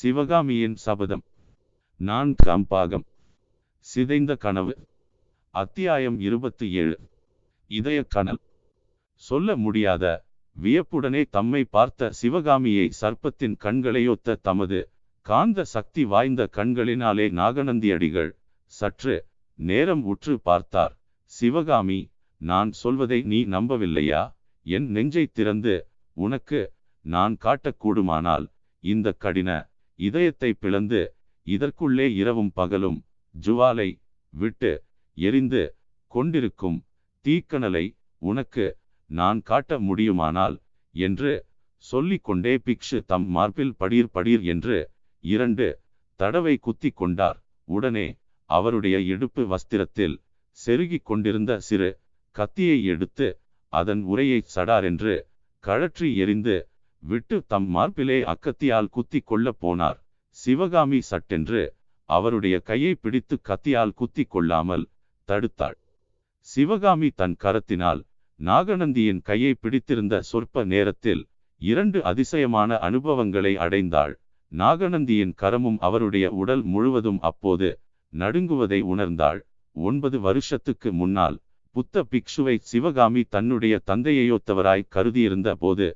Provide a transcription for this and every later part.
சிவகாமியின் சபதம். நான் கம்பாகம். சிதைந்த கனவு. அத்தியாயம் இருபத்தி ஏழு. இதய கனல் சொல்ல முடியாத வியப்புடனே தம்மை பார்த்த சிவகாமியை சர்ப்பத்தின் கண்களையொத்த தமது காந்த சக்தி வாய்ந்த கண்களினாலே நாகநந்தியடிகள் சற்று நேரம் உற்று பார்த்தார். சிவகாமி நான் சொல்வதை நீ நம்பவில்லையா? என் நெஞ்சை திறந்து உனக்கு நான் காட்டக்கூடுமானால் இந்த கடின இதயத்தை பிளந்து இதற்குள்ளே இரவும் பகலும் ஜுவாலை விட்டு எரிந்து கொண்டிருக்கும் தீக்கணலை உனக்கு நான் காட்ட முடியுமானால் என்று சொல்லிக்கொண்டே பிக்ஷு தம் மார்பில் படீர் படீர் என்று இரண்டு தடவை குத்தி கொண்டார். உடனே அவருடைய இடுப்பு வஸ்திரத்தில் செருகிக் கொண்டிருந்த சிறு கத்தியை எடுத்து அதன் உரையை சடாரென்று கழற்றி எறிந்து விட்டு தம் மார்பிலே அக்கத்தியால் குத்தி கொள்ளப் போனார். சிவகாமி சட்டென்று அவருடைய கையை பிடித்து கத்தியால் குத்தி கொள்ளாமல் தடுத்தாள். சிவகாமி தன் கரத்தினால் நாகநந்தியின் கையை பிடித்திருந்த சொற்ப நேரத்தில் இரண்டு அதிசயமான அனுபவங்களை அடைந்தாள். நாகநந்தியின் கரமும் அவருடைய உடல் முழுவதும் அப்போது நடுங்குவதை உணர்ந்தாள். ஒன்பது வருஷத்துக்கு முன்னால் புத்த பிக்ஷுவை சிவகாமி தன்னுடைய தந்தையையொத்தவராய் கருதியிருந்த போது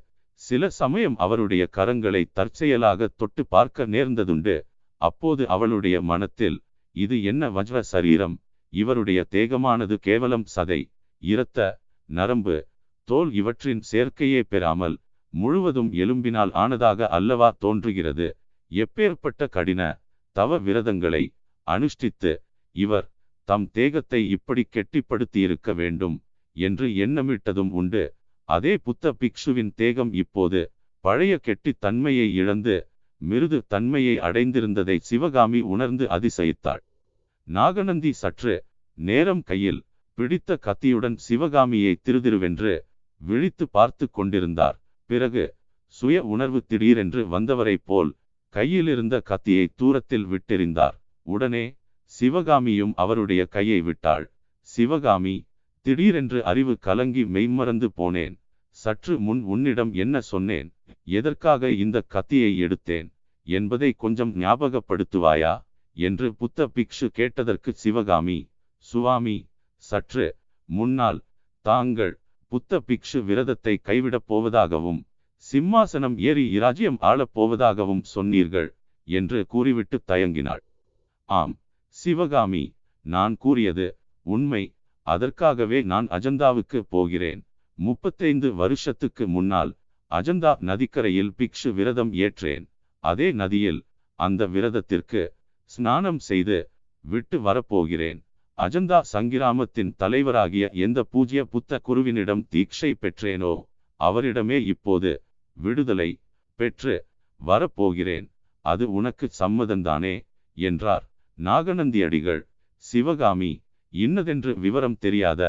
சில சமயம் அவருடைய கரங்களை தற்செயலாக தொட்டு பார்க்க நேர்ந்ததுண்டு. அப்போது அவளுடைய மனத்தில் இது என்ன வஜ்ர சரீரம்? இவருடைய தேகமானது கேவலம் சதை இரத்த நரம்பு தோல் இவற்றின் சேர்க்கையே பெறாமல் முழுவதும் எலும்பினால் ஆனதாக அல்லவா தோன்றுகிறது? எப்பேற்பட்ட கடின தவ விரதங்களை அனுஷ்டித்து இவர் தம் தேகத்தை இப்படி கெட்டிப்படுத்தியிருக்க வேண்டும் என்று எண்ணமிட்டதும் உண்டு. அதே புத்த பிக்ஷுவின் தேகம் இப்போது பழைய கெட்டித்தன்மையை இழந்து மிருது தன்மையை அடைந்திருந்ததை சிவகாமி உணர்ந்து அதிசயித்தாள். நாகநந்தி சற்று நேரம் கையில் பிடித்த கத்தியுடன் சிவகாமியை திருதிருவென்று விழித்து பார்த்து கொண்டிருந்தார். பிறகு சுய உணர்வு திடீரென்று வந்தவரைப் போல் கையிலிருந்த கத்தியை தூரத்தில் விட்டெறிந்தார். உடனே சிவகாமியும் அவருடைய கையை விட்டாள். சிவகாமி திடீரென்று அறிவு கலங்கி மெய்மறந்து போனேன். சற்று முன் உன்னிடம் என்ன சொன்னேன்? எதற்காக இந்த கத்தியை எடுத்தேன்? என்பதை கொஞ்சம் ஞாபகப்படுத்துவாயா? என்று புத்த பிக்ஷு கேட்டதற்கு சிவகாமி சுவாமி சற்று முன்னால் தாங்கள் புத்த பிக்ஷு விரதத்தை கைவிடப் போவதாகவும் சிம்மாசனம் ஏறி இராஜ்யம் ஆளப் போவதாகவும் சொன்னீர்கள் என்று கூறிவிட்டு தயங்கினாள். ஆம் சிவகாமி நான் கூறியது உண்மை. அதற்காகவே நான் அஜந்தாவுக்கு போகிறேன். முப்பத்தைந்து வருஷத்துக்கு முன்னால் அஜந்தா நதிக்கரையில் பிக்ஷு விரதம் ஏற்றேன். அதே நதியில் அந்த விரதத்திற்கு ஸ்நானம் செய்து விட்டு வரப்போகிறேன். அஜந்தா சங்கிராமத்தின் தலைவராகிய எந்த பூஜ்ய புத்த குருவினிடம் தீட்சை பெற்றேனோ அவரிடமே இப்போது விடுதலை பெற்று வரப்போகிறேன். அது உனக்கு சம்மதந்தானே? என்றார். நாகநந்தியடிகள் சிவகாமி இன்னதென்று விவரம் தெரியாத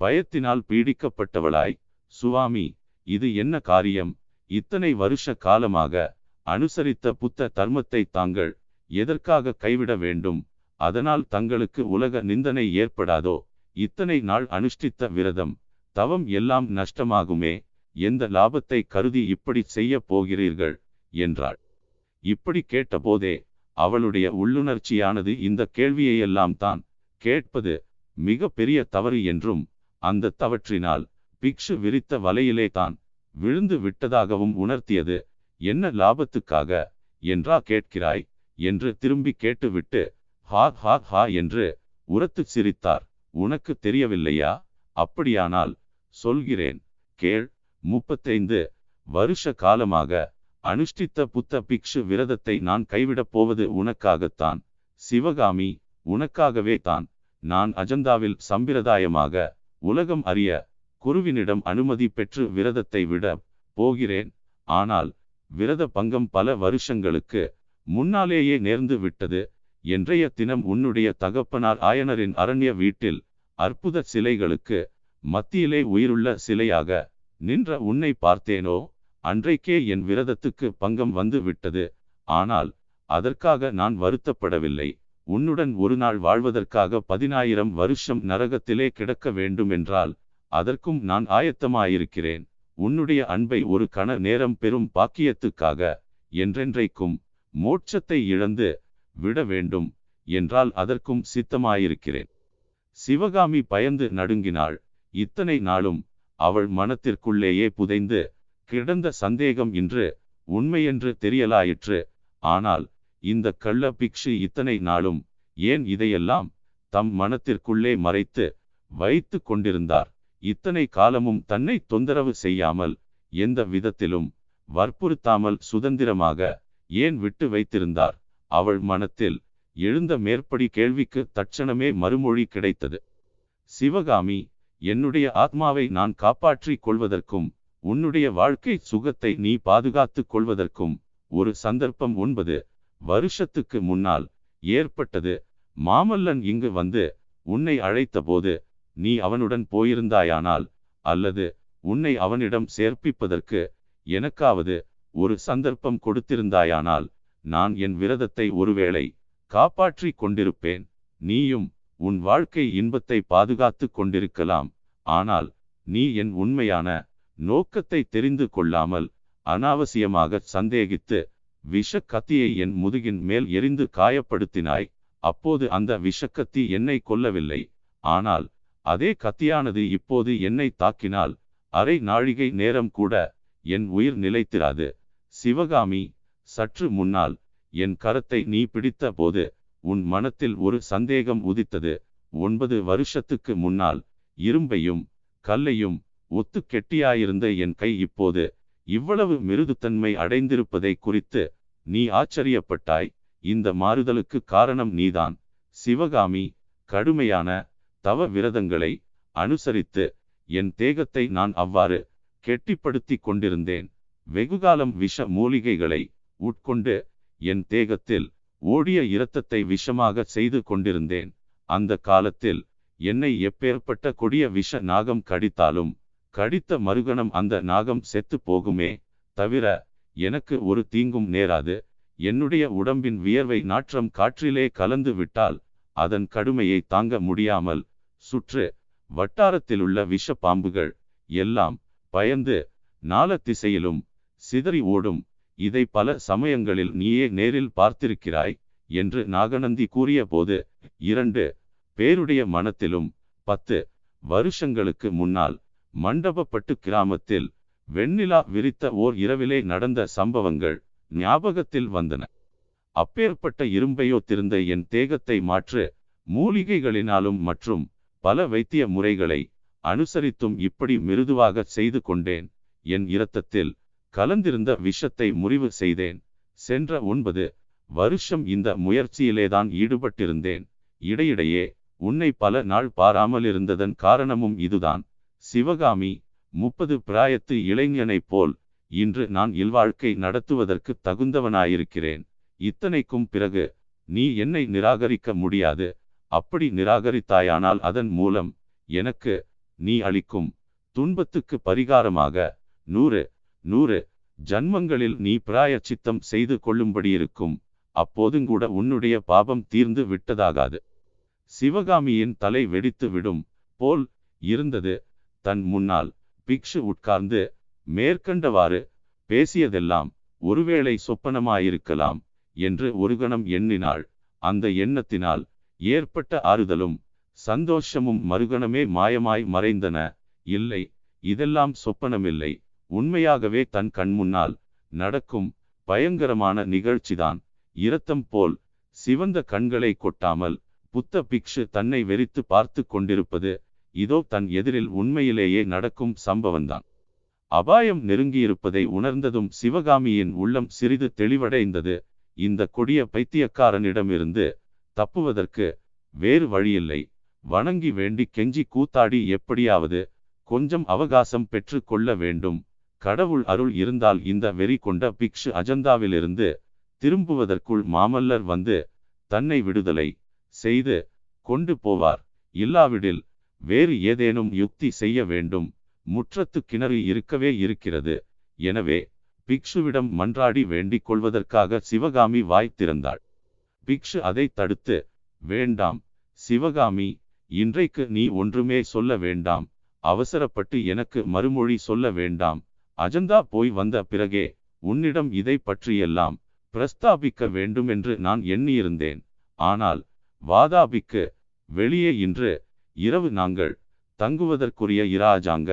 பயத்தினால் பீடிக்கப்பட்டவளாய் சுவாமி இது என்ன காரியம்? இத்தனை வருஷ காலமாக அனுசரித்த புத்த தர்மத்தை தாங்கள் எதற்காக கைவிட வேண்டும்? அதனால் தங்களுக்கு உலக நிந்தனை ஏற்படாதோ? இத்தனை நாள் அனுஷ்டித்த விரதம் தவம் எல்லாம் நஷ்டமாகுமே? எந்த லாபத்தை கருதி இப்படி செய்ய போகிறீர்கள்? என்றாள். இப்படி கேட்டபோதே அவளுடைய உள்ளுணர்ச்சியானது இந்த கேள்வியையெல்லாம் தான் கேட்பது மிக பெரிய தவறு என்றும் அந்த தவற்றினால் பிக்ஷு விரித்த வலையிலே தான் விழுந்து விட்டதாகவும் உணர்த்தியது. என்ன லாபத்துக்காக என்றா கேட்கிறாய்? என்று திரும்பி கேட்டுவிட்டு ஹா ஹா ஹா என்று உரத்து சிரித்தார். உனக்கு தெரியவில்லையா? அப்படியானால் சொல்கிறேன். கேள். முப்பத்தைந்து வருஷ காலமாக அனுஷ்டித்த புத்த பிக்ஷு விரதத்தை நான் கைவிடப் போவது உனக்காகத்தான். சிவகாமி உனக்காகவே தான். நான் அஜந்தாவில் சம்பிரதாயமாக உலகம் அறிய குருவினிடம் அனுமதி பெற்று விரதத்தை விட போகிறேன். ஆனால் விரத பங்கம் பல வருஷங்களுக்கு முன்னாலேயே நேர்ந்து விட்டது. என்றைய தினம் உன்னுடைய தகப்பனார் ஆயனரின் அரண்ய வீட்டில் அற்புத சிலைகளுக்கு மத்தியிலே உயிருள்ள சிலையாக நின்ற உன்னை பார்த்தேனோ? அன்றைக்கே என் விரதத்துக்கு பங்கம் வந்து விட்டது. ஆனால் அதற்காக நான் வருத்தப்படவில்லை. உன்னுடன் ஒரு நாள் வாழ்வதற்காக பதினாயிரம் வருஷம் நரகத்திலே கிடக்க வேண்டுமென்றால் அதற்கும் நான் ஆயத்தமாயிருக்கிறேன். உன்னுடைய அன்பை ஒரு கண நேரம் பெரும் பாக்கியத்துக்காக என்றென்றைக்கும் மோட்சத்தை இழந்து விட வேண்டும் என்றால் அதற்கும் சித்தமாயிருக்கிறேன். சிவகாமி பயந்து நடுங்கினாள். இத்தனை நாளும் அவள் மனத்திற்குள்ளேயே புதைந்து கிடந்த சந்தேகம் இன்று உண்மையென்று தெரியலாயிற்று. ஆனால் இந்த கள்ள பிக்ஷு இத்தனை நாளும் ஏன் இதையெல்லாம் தம் மனத்திற்குள்ளே மறைத்து வைத்து கொண்டிருந்தார்? இத்தனை காலமும் தன்னை தொந்தரவு செய்யாமல் எந்த விதத்திலும் வற்புறுத்தாமல் சுதந்திரமாக ஏன் விட்டு வைத்திருந்தார்? அவள் மனத்தில் எழுந்த மேற்படி கேள்விக்கு தட்சணமே மறுமொழி கிடைத்தது. சிவகாமி என்னுடைய ஆத்மாவை நான் காப்பாற்றிக் கொள்வதற்கும் உன்னுடைய வாழ்க்கை சுகத்தை நீ பாதுகாத்துக் கொள்வதற்கும் ஒரு சந்தர்ப்பம் ஒன்பது. வருஷத்துக்கு முன்னால் ஏற்பட்டது. மாமல்லன் இங்கு வந்து உன்னை அழைத்தபோது நீ அவனுடன் போயிருந்தாயானால் அல்லது உன்னை அவனிடம் சேர்ப்பிப்பதற்கு எனக்காவது ஒரு சந்தர்ப்பம் கொடுத்திருந்தாயானால் நான் என் விரதத்தை ஒருவேளை காப்பாற்றிக் கொண்டிருப்பேன். நீயும் உன் வாழ்க்கை இன்பத்தை பாதுகாத்து கொண்டிருக்கலாம். ஆனால் நீ என் உண்மையான நோக்கத்தை தெரிந்து கொள்ளாமல் அனாவசியமாக சந்தேகித்து விஷக்கத்தியை என் முதுகின் மேல் எரிந்து காயப்படுத்தினாய். அப்போது அந்த விஷக்கத்தி என்னை கொல்லவில்லை. ஆனால் அதே கத்தியானது இப்போது என்னை தாக்கினால் அரை நாழிகை நேரம் கூட என் உயிர் நிலைத்திராது. சிவகாமி சற்று முன்னால் என் கரத்தை நீ பிடித்த போது உன் மனத்தில் ஒரு சந்தேகம் உதித்தது. ஒன்பது வருஷத்துக்கு முன்னால் இரும்பையும் கல்லையும் ஒத்து கெட்டியாயிருந்த என் கை இப்போது இவ்வளவு மிருதுத்தன்மை அடைந்திருப்பதை குறித்து நீ ஆச்சரியப்பட்டாய். இந்த மாறுதலுக்கு காரணம் நீதான். சிவகாமி கடுமையான தவ விரதங்களை அனுசரித்து என் தேகத்தை நான் அவ்வாறு கெட்டிப்படுத்தி கொண்டிருந்தேன். வெகுகாலம் விஷ மூலிகைகளை உட்கொண்டு என் தேகத்தில் ஓடிய இரத்தத்தை விஷமாக செய்து கொண்டிருந்தேன். அந்த காலத்தில் என்னை எப்பேற்பட்ட கொடிய விஷ நாகம் கடித்தாலும் கடித்த மறுகணம் அந்த நாகம் செத்து போகுமே தவிர எனக்கு ஒரு தீங்கும் நேராது. என்னுடைய உடம்பின் வியர்வை நாற்றம் காற்றிலே கலந்து விட்டால் அதன் கடுமையை தாங்க முடியாமல் சுற்று வட்டாரத்திலுள்ள விஷ பாம்புகள் எல்லாம் பயந்து நால திசையிலும் சிதறி ஓடும். இதை பல சமயங்களில் நீயே நேரில் பார்த்திருக்கிறாய் என்று நாகநந்தி கூறிய போது இரண்டு பேருடைய மனத்திலும் பத்து வருஷங்களுக்கு முன்னால் மண்டபப்பட்டு கிராமத்தில் வெண்ணிலா விரித்த ஓர் இரவிலே நடந்த சம்பவங்கள் ஞாபகத்தில் வந்தன. அப்பேற்பட்ட இரும்பையோ திருந்த என் தேகத்தை மாற்று மூலிகைகளினாலும் மற்றும் பல வைத்திய முறைகளை அனுசரித்தும் இப்படி மிருதுவாக செய்து கொண்டேன். என் இரத்தத்தில் கலந்திருந்த விஷத்தை முறிவு செய்தேன். சென்ற ஒன்பது வருஷம் இந்த முயற்சியிலேதான் ஈடுபட்டிருந்தேன். இடையிடையே உன்னை பல நாள் பாராமல் இருந்ததன் காரணமும் இதுதான். சிவகாமி முப்பது பிராயத்து இளைஞனைப் போல் இன்று நான் இல்வாழ்க்கை நடத்துவதற்கு தகுந்தவனாயிருக்கிறேன். இத்தனைக்கும் பிறகு நீ என்னை நிராகரிக்க முடியாது. அப்படி நிராகரித்தாயானால் அதன் மூலம் எனக்கு நீ அளிக்கும் துன்பத்துக்கு பரிகாரமாக நூறு நூறு ஜன்மங்களில் நீ பிராயச்சித்தம் செய்து கொள்ளும்படியிருக்கும். அப்போதுங்கூட உன்னுடைய பாபம் தீர்ந்து விட்டதாகாது. சிவகாமியின் தலை வெடித்து விடும் போல் இருந்தது. தன் முன்னால் பிக்ஷு உட்கார்ந்து மேற்கண்டவாறு பேசியதெல்லாம் ஒருவேளை சொப்பனமாயிருக்கலாம் என்று ஒரு கணம் எண்ணினாள். அந்த எண்ணத்தினால் ஏற்பட்ட ஆறுதலும் சந்தோஷமும் மறுகணமே மாயமாய் மறைந்தன. இல்லை இதெல்லாம் சொப்பனமில்லை. உண்மையாகவே தன் கண்முன்னால் நடக்கும் பயங்கரமான நிகழ்ச்சிதான். இரத்தம் போல் சிவந்த கண்களை கொட்டாமல் புத்த பிக்ஷு தன்னை வெறித்து பார்த்து கொண்டிருப்பது இதோ தன் எதிரில் உண்மையிலேயே நடக்கும் சம்பவம்தான். அபாயம் நெருங்கியிருப்பதை உணர்ந்ததும் சிவகாமியின் உள்ளம் சிறிது தெளிவடைந்தது. இந்த கொடிய பைத்தியக்காரனிடமிருந்து தப்புவதற்கு வேறு வழியில்லை. வணங்கி வேண்டி கெஞ்சி கூத்தாடி எப்படியாவது கொஞ்சம் அவகாசம் பெற்று கொள்ள வேண்டும். கடவுள் அருள் இருந்தால் இந்த வெறி கொண்ட பிக்ஷு அஜந்தாவிலிருந்து திரும்புவதற்குள் மாமல்லர் வந்து தன்னை விடுதலை செய்து கொண்டு போவார். இல்லாவிடில் வேறு ஏதேனும் யுக்தி செய்ய வேண்டும். முற்றத்து கிணறு இருக்கவே இருக்கிறது. எனவே பிக்ஷுவிடம் மன்றாடி வேண்டிக் கொள்வதற்காக சிவகாமி வாய் திறந்தாள். பிக்ஷு அதை தடுத்து வேண்டாம் சிவகாமி இன்றைக்கு நீ ஒன்றுமே சொல்ல வேண்டாம். அவசரப்பட்டு எனக்கு மறுமொழி சொல்ல வேண்டாம். அஜந்தா போய் வந்த பிறகே உன்னிடம் இதை பற்றியெல்லாம் பிரஸ்தாபிக்க வேண்டுமென்று நான் எண்ணியிருந்தேன். ஆனால் வாதாபிக்கு வெளியே இன்று இரவு நாங்கள் தங்குவதற்குரிய இராஜாங்க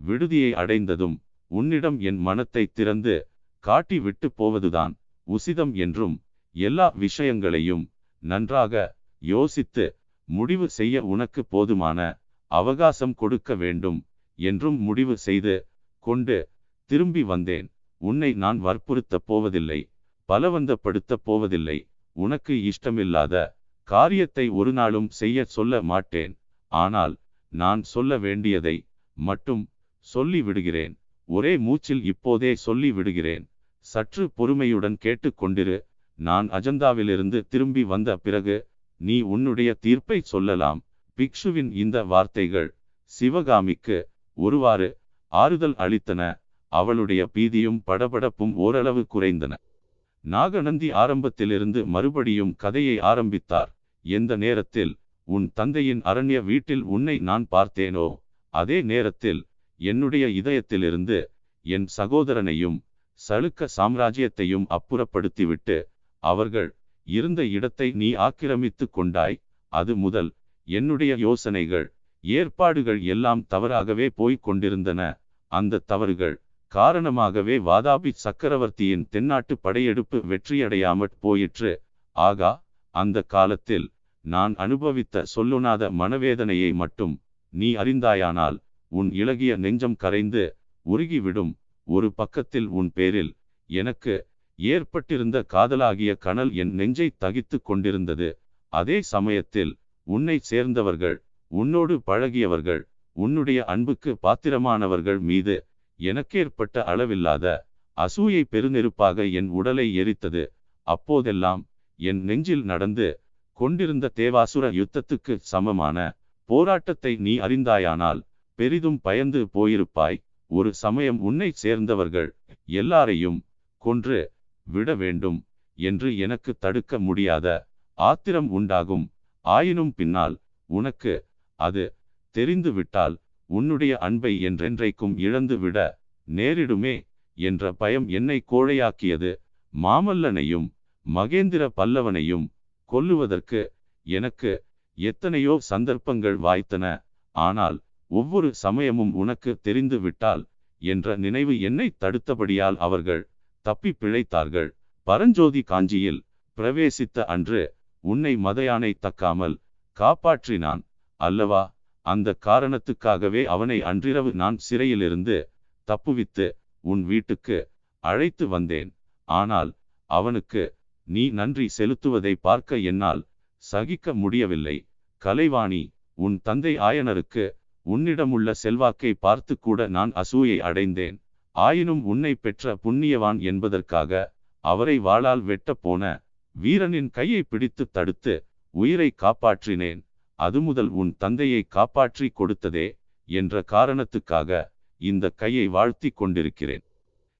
விடுதியை அடைந்ததும் உன்னிடம் என் மனத்தை திறந்து காட்டி விட்டு போவதுதான் உசிதம் என்றும் எல்லா விஷயங்களையும் நன்றாக யோசித்து முடிவு செய்ய உனக்கு போதுமான அவகாசம் கொடுக்க வேண்டும் என்றும் முடிவு செய்து கொண்டு திரும்பி வந்தேன். உன்னை நான் வற்புறுத்தப் போவதில்லை பலவந்தப்படுத்தப் போவதில்லை. உனக்கு இஷ்டமில்லாத காரியத்தை ஒரு நாளும் செய்ய சொல்ல மாட்டேன். ஆனால் நான் சொல்ல வேண்டியதை மட்டும் சொல்லி விடுகிறேன். ஒரே மூச்சில் இப்போதே சொல்லி விடுகிறேன். சற்று பொறுமையுடன் கேட்டுக்கொண்டிரு நான் அஜந்தாவிலிருந்து திரும்பி வந்த பிறகு நீ உன்னுடைய தீர்ப்பை சொல்லலாம். பிக்ஷுவின் இந்த வார்த்தைகள் சிவகாமிக்கு ஒருவாறு ஆறுதல் அளித்தன. அவளுடைய பீதியும் படபடப்பும் ஓரளவு குறைந்தன. நாகநந்தி ஆரம்பத்திலிருந்து மறுபடியும் கதையை ஆரம்பித்தார். எந்த நேரத்தில் உன் தந்தையின் அரண்ய வீட்டில் உன்னை நான் பார்த்தேனோ? அதே நேரத்தில் என்னுடைய இதயத்திலிருந்து என் சகோதரனையும் சளுக்க சாம்ராஜ்யத்தையும் அப்புறப்படுத்திவிட்டு அவர்கள் இருந்த இடத்தை நீ ஆக்கிரமித்து கொண்டாய். அது முதல் என்னுடைய யோசனைகள். ஏற்பாடுகள் எல்லாம் தவறாகவே போய்க் கொண்டிருந்தன. அந்த தவறுகள் காரணமாகவே வாதாபி சக்கரவர்த்தியின் தென்னாட்டு படையெடுப்பு வெற்றியடையாமற் போயிற்று. ஆகா அந்த காலத்தில் நான் அனுபவித்த சொல்லுனாத மனவேதனையை மட்டும் நீ அறிந்தாயானால் உன் இளகிய நெஞ்சம் கரைந்து உருகிவிடும். ஒரு பக்கத்தில் உன் பேரில் எனக்கு ஏற்பட்டிருந்த காதலாகிய கனல் என் நெஞ்சை தகித்து கொண்டிருந்தது. அதே சமயத்தில் உன்னை சேர்ந்தவர்கள் உன்னோடு பழகியவர்கள் உன்னுடைய அன்புக்கு பாத்திரமானவர்கள் மீது எனக்கேற்பட்ட அளவில்லாத அசூயை பெருநெருப்பாக என் உடலை எரித்தது. அப்போதெல்லாம் என் நெஞ்சில் நடந்து கொண்டிருந்த தேவாசுர யுத்தத்துக்கு சமமான போராட்டத்தை நீ அறிந்தாயானால் பெரிதும் பயந்து போயிருப்பாய். ஒரு சமயம் உன்னை சேர்ந்தவர்கள் எல்லாரையும் கொன்று விட வேண்டும் என்று எனக்கு தடுக்க முடியாத ஆத்திரம் உண்டாகும். ஆயினும் பின்னால் உனக்கு அது தெரிந்து விட்டால் உன்னுடைய அன்பை என்றென்றைக்கும் இழந்து விட நேரிடுமே என்ற பயம் என்னை கோழையாக்கியது. மாமல்லனையும் மகேந்திர பல்லவனையும் கொல்லுவதற்கு எனக்கு எத்தனையோ சந்தர்ப்பங்கள் வாய்த்தன. ஆனால் ஒவ்வொரு சமயமும் உனக்கு தெரிந்து விட்டால் என்ற நினைவு என்னை தடுத்தபடியால் அவர்கள் தப்பி பிழைத்தார்கள். பரஞ்சோதி காஞ்சியில் பிரவேசித்த அன்று உன்னை மதையானை தக்காமல் காப்பாற்றினான் அல்லவா? அந்த காரணத்துக்காகவே அவனை அன்றிரவு நான் சிறையிலிருந்து தப்புவித்து உன் வீட்டுக்கு அழைத்து வந்தேன். ஆனால் அவனுக்கு நீ நன்றி செலுத்துவதை பார்க்க என்னால் சகிக்க முடியவில்லை. கலைவாணி உன் தந்தை ஆயனருக்கு உன்னிடமுள்ள செல்வாக்கை பார்த்து கூட நான் அசூயை அடைந்தேன். ஆயினும் உன்னை பெற்ற புண்ணியவான் என்பதற்காக அவரை வாளால் வெட்டப் போன வீரனின் கையை பிடித்து தடுத்து உயிரை காப்பாற்றினேன். அது முதல் உன் தந்தையை காப்பாற்றி கொடுத்ததே என்ற காரணத்துக்காக இந்த கையை வாழ்த்தி கொண்டிருக்கிறேன்.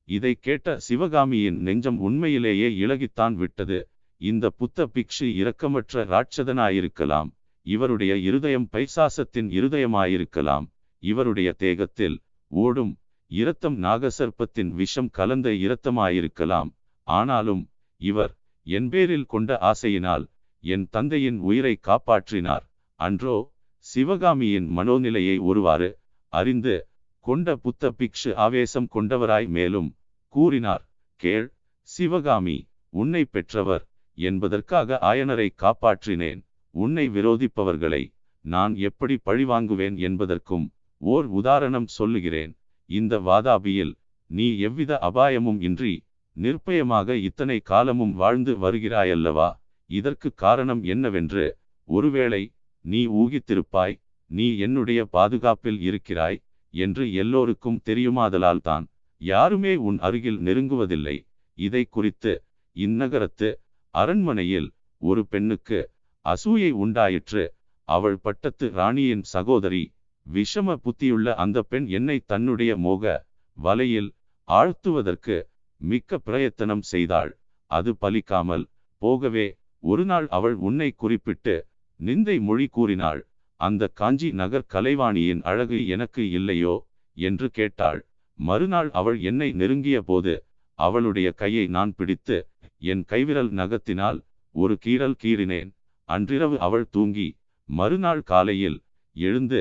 இதை கேட்ட சிவகாமியின் நெஞ்சம் உண்மையிலேயே இழகித்தான் விட்டது. இந்த புத்த பிக்ஷு இரக்கமற்ற ராட்சதனாயிருக்கலாம். இவருடைய இருதயம் பைசாசத்தின் இருதயமாயிருக்கலாம். இவருடைய தேகத்தில் ஓடும் இரத்தம் நாகசர்ப்பத்தின் விஷம் கலந்த இரத்தமாயிருக்கலாம். ஆனாலும் இவர் என் பேரில் கொண்ட ஆசையினால் என் தந்தையின் உயிரை காப்பாற்றினார். அன்றோ சிவகாமியின் மனோநிலையை ஒருவாறு அறிந்து கொண்ட புத்த பிக்ஷு ஆவேசம் கொண்டவராய் மேலும் கூறினார் கேள் சிவகாமி உன்னை பெற்றவர் என்பதற்காக ஆயனரை காப்பாற்றினேன். உன்னை விரோதிப்பவர்களை நான் எப்படி பழிவாங்குவேன் என்பதற்கும் ஓர் உதாரணம் சொல்லுகிறேன். இந்த வாதாபியில் நீ எவ்வித அபாயமும் இன்றி நிர்பயமாக இத்தனை காலமும் வாழ்ந்து வருகிறாயல்லவா? இதற்கு காரணம் என்னவென்று ஒருவேளை நீ ஊகித்திருப்பாய் நீ என்னுடைய பாதுகாப்பில் இருக்கிறாய் என்று எல்லோருக்கும் தெரியுமாதலால் தான் யாருமே உன் அருகில் நெருங்குவதில்லை. இதை குறித்து இந்நகரத்து அரண்மனையில் ஒரு பெண்ணுக்கு அசூயை உண்டாயிற்று. அவள் பட்டத்து ராணியின் சகோதரி விஷம புத்தியுள்ள அந்த பெண் என்னை தன்னுடைய மோக வலையில் ஆழ்த்துவதற்கு மிக்க பிரயத்தனம் செய்தாள். அது பலிக்காமல் போகவே ஒரு நாள் அவள் உன்னை குறிப்பிட்டு நிந்தை மொழி கூறினாள். அந்த காஞ்சி நகர் கலைவாணியின் அழகு எனக்கு இல்லையோ? என்று கேட்டாள். மறுநாள் அவள் என்னை நெருங்கிய போது அவளுடைய கையை நான் பிடித்து என் கைவிரல் நகத்தினால் ஒரு கீறல் கீறினேன். அன்றிரவு அவள் தூங்கி மறுநாள் காலையில் எழுந்து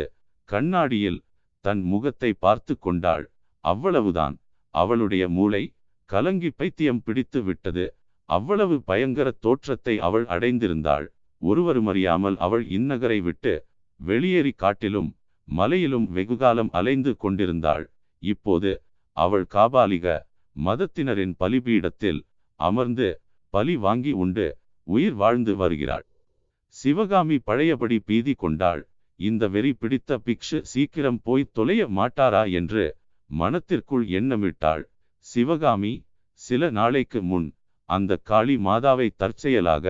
கண்ணாடியில் தன் முகத்தை பார்த்து கொண்டாள். அவ்வளவுதான். அவளுடைய மூளை கலங்கி பைத்தியம் பிடித்து விட்டது. அவ்வளவு பயங்கர தோற்றத்தை அவள் அடைந்திருந்தாள். ஒருவருமறியாமல் அவள் இந்நகரை விட்டு வெளியேறி காட்டிலும் மலையிலும் வெகுகாலம் அலைந்து கொண்டிருந்தாள். இப்போது அவள் காபாலிக மதத்தினரின் பலிபீடத்தில் அமர்ந்து பலி வாங்கி உண்டு உயிர் வாழ்ந்து வருகிறாள். சிவகாமி பழையபடி பீதி கொண்டாள். இந்த வெறி பிடித்த பிக்ஷு சீக்கிரம் போய் தொலைய மாட்டாரா என்று மனத்திற்குள் எண்ணமிட்டாள். சிவகாமி சில நாளைக்கு முன் அந்த காளி மாதாவை தற்செயலாக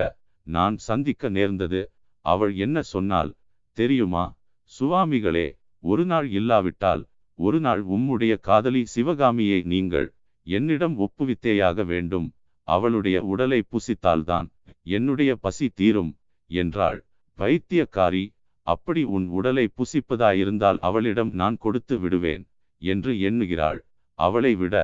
நான் சந்திக்க நேர்ந்தது. அவள் என்ன சொன்னால் தெரியுமா? சுவாமிகளே ஒரு நாள் இல்லாவிட்டால் ஒரு நாள் உம்முடைய காதலி சிவகாமியை நீங்கள் என்னிடம் ஒப்புவித்தேயாக வேண்டும். அவளுடைய உடலை புசித்தால்தான் என்னுடைய பசி தீரும் என்றாள். பைத்தியக்காரி அப்படி உன் உடலை புசிப்பதாயிருந்தால் அவளிடம் நான் கொடுத்து விடுவேன் என்று எண்ணுகிறாள். அவளை விட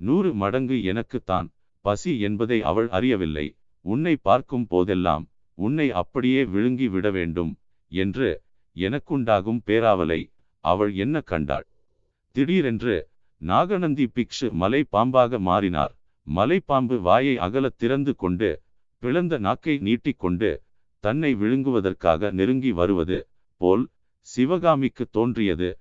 நூறு மடங்கு எனக்குத்தான் பசி என்பதை அவள் அறியவில்லை. உன்னை பார்க்கும் போதெல்லாம் உன்னை அப்படியே விழுங்கி விட வேண்டும். என்று எனக்குண்டாகும் பேராவலை அவள் என்ன கண்டாள்? திடீரென்று நாகநந்தி பிக்ஷு மலை பாம்பாக மாறினார். மலைப்பாம்பு வாயை அகலத் திறந்து கொண்டு பிளந்த நாக்கை நீட்டிக்கொண்டு தன்னை விழுங்குவதற்காக நெருங்கி வருவது போல் சிவகாமிக்கு தோன்றியது.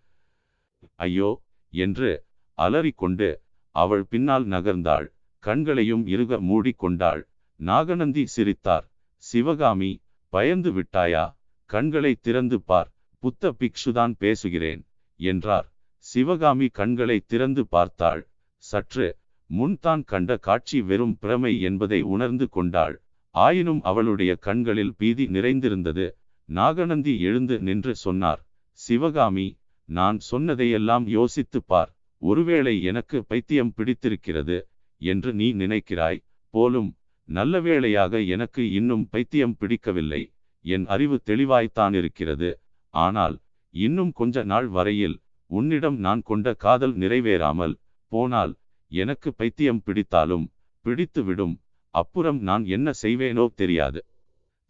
ஐயோ என்று அலறிக்கொண்டு அவள் பின்னால் நகர்ந்தாள். கண்களையும் இருக மூடிக்கொண்டாள். நாகநந்தி சிரித்தார். சிவகாமி பயந்து விட்டாயா? கண்களை திறந்து பார் புத்த பிக்ஷுதான் பேசுகிறேன் என்றார். சிவகாமி கண்களை திறந்து பார்த்தாள். சற்று முன் தான் கண்ட காட்சி வெறும் பிரமை என்பதை உணர்ந்து கொண்டாள். ஆயினும் அவளுடைய கண்களில் பீதி நிறைந்திருந்தது. நாகநந்தி எழுந்து நின்று சொன்னார் சிவகாமி நான் சொன்னதையெல்லாம் யோசித்து பார். ஒருவேளை எனக்கு பைத்தியம் பிடித்திருக்கிறது என்று நீ நினைக்கிறாய் போலும் நல்ல வேளையாக எனக்கு இன்னும் பைத்தியம் பிடிக்கவில்லை. என் அறிவு தெளிவாய்த்தான் இருக்கிறது ஆனால் இன்னும் கொஞ்ச நாள் வரையில் உன்னிடம் நான் கொண்ட காதல் நிறைவேறாமல் போனால் எனக்கு பைத்தியம் பிடித்தாலும் பிடித்துவிடும் அப்புறம் நான் என்ன செய்வேனோ தெரியாது.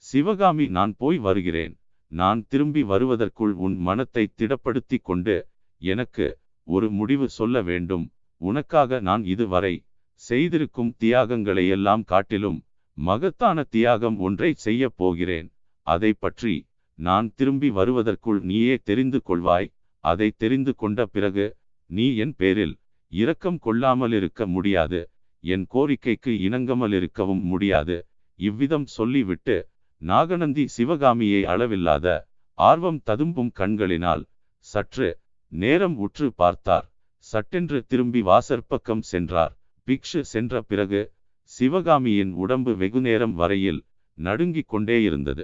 சிவகாமி நான் போய் வருகிறேன். நான் திரும்பி வருவதற்குள் உன் மனத்தை திடப்படுத்தி கொண்டு எனக்கு ஒரு முடிவு சொல்ல வேண்டும். உனக்காக நான் இதுவரை செய்திருக்கும் தியாகங்களை எல்லாம் காட்டிலும் மகத்தான தியாகம் ஒன்றை செய்ய போகிறேன். அதை பற்றி நான் திரும்பி வருவதற்குள் நீயே தெரிந்து கொள்வாய். அதை தெரிந்து கொண்ட பிறகு நீ என் பேரில் இரக்கம் கொள்ளாமல் இருக்க முடியாது. என் கோரிக்கைக்கு இணங்காமல் இருக்கவும் முடியாது. இவ்விதம் சொல்லிவிட்டு நாகநந்தி சிவகாமியை அளவில்லாத ஆர்வம் ததும்பும் கண்களினால் சற்று நேரம் உற்று பார்த்தார். சட்டென்று திரும்பி வாசற்பக்கம் சென்றார். பிக்ஷு சென்ற பிறகு சிவகாமியின் உடம்பு வெகுநேரம் வரையில் நடுங்கிக் கொண்டே இருந்தது